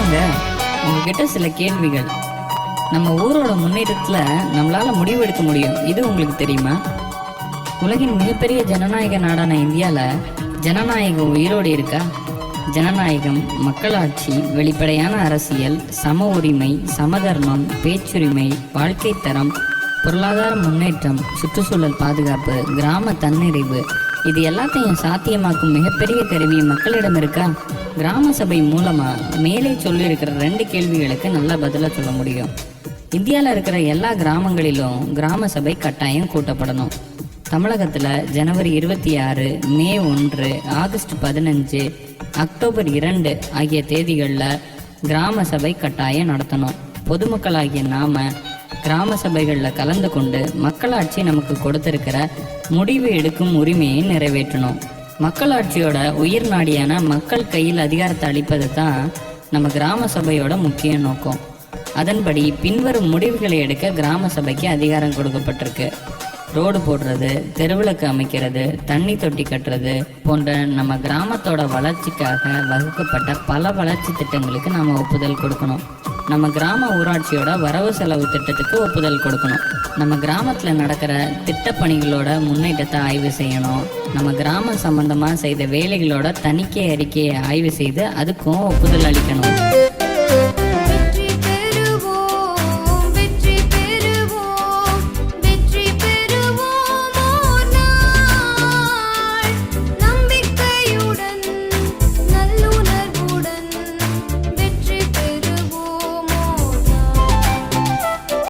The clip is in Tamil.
வணக்கங்க உங்ககிட்ட சில கேள்விகள். நம்ம ஊரோட முன்னேற்றத்தில் நம்மளால முடிவெடுக்க முடியும். இது உங்களுக்கு தெரியுமா? உலகின் மிகப்பெரிய ஜனநாயக நாடான இந்தியாவில் ஜனநாயகம் உயிரோடு இருக்கா? ஜனநாயகம் மக்களாட்சி வெளிப்படையான அரசியல் சம உரிமை சமதர்மம் பேச்சுரிமை வாழ்க்கை தரம் பொருளாதார முன்னேற்றம் சுற்றுச்சூழல் பாதுகாப்பு கிராம தன்னிறைவு இது எல்லாத்தையும் சாத்தியமாக்கும் மிகப்பெரிய கருவி மக்களிடம் இருக்கா? கிராம சபை மூலமா மேலே சொல்லியிருக்கிற ரெண்டு கேள்விகளுக்கு நல்ல பதில சொல்ல முடியும். இந்தியாவில் இருக்கிற எல்லா கிராமங்களிலும் கிராம சபை கட்டாயம் கூட்டப்படணும். தமிழகத்தில் ஜனவரி இருபத்தி ஆறு மே ஒன்று ஆகஸ்ட் பதினஞ்சு அக்டோபர் இரண்டு ஆகிய தேதிகளில் கிராம சபை கட்டாயம் நடத்தணும். பொதுமக்களாகிய நாம கிராம சபைகளில் கலந்து கொண்டு மக்களாட்சி நமக்கு கொடுத்திருக்கிற முடிவு எடுக்கும் உரிமையை நிறைவேற்றணும். மக்களாட்சியோட உயிர் நாடியான மக்கள் கையில் அதிகாரத்தை அளிப்பது தான் நம்ம கிராம சபையோட முக்கிய நோக்கம். அதன்படி பின்வரும் முடிவுகளை எடுக்க கிராம சபைக்கு அதிகாரம் கொடுக்கப்பட்டிருக்கு. ரோடு போடுறது தெருவிளக்கு அமைக்கிறது தண்ணி தொட்டி கட்டுறது போன்ற நம்ம கிராமத்தோட வளர்ச்சிக்காக வகுக்கப்பட்ட பல வளர்ச்சி திட்டங்களுக்கு நாம் ஒப்புதல் கொடுக்கணும். நம்ம கிராம ஊராட்சியோட வரவு செலவு திட்டத்துக்கு ஒப்புதல் கொடுக்கணும். நம்ம கிராமத்தில் நடக்கிற திட்டப்பணிகளோட முன்னேற்றத்தை ஆய்வு செய்யணும். நம்ம கிராமம் சம்பந்தமாக செய்த வேலைகளோட தணிக்கை அறிக்கையை ஆய்வு செய்து அதுக்கும் ஒப்புதல் அளிக்கணும்.